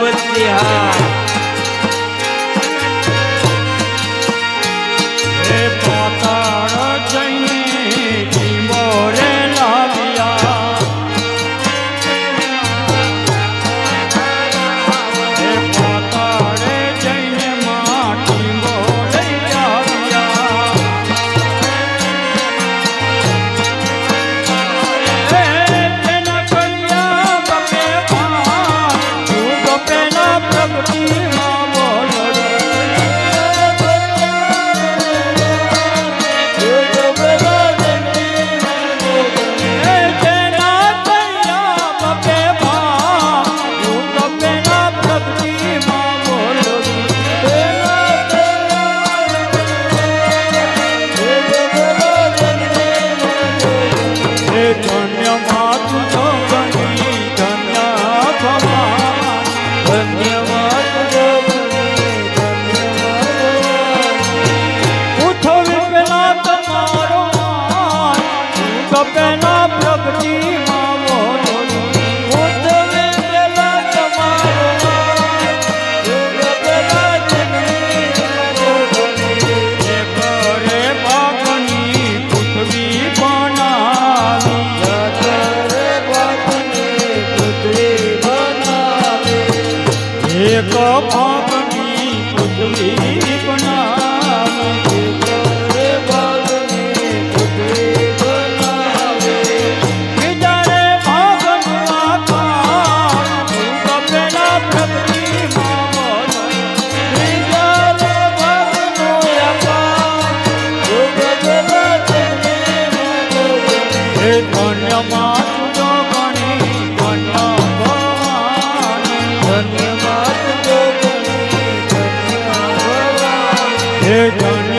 આવત્યા Open ધન્યવાદ ધન્યવાદ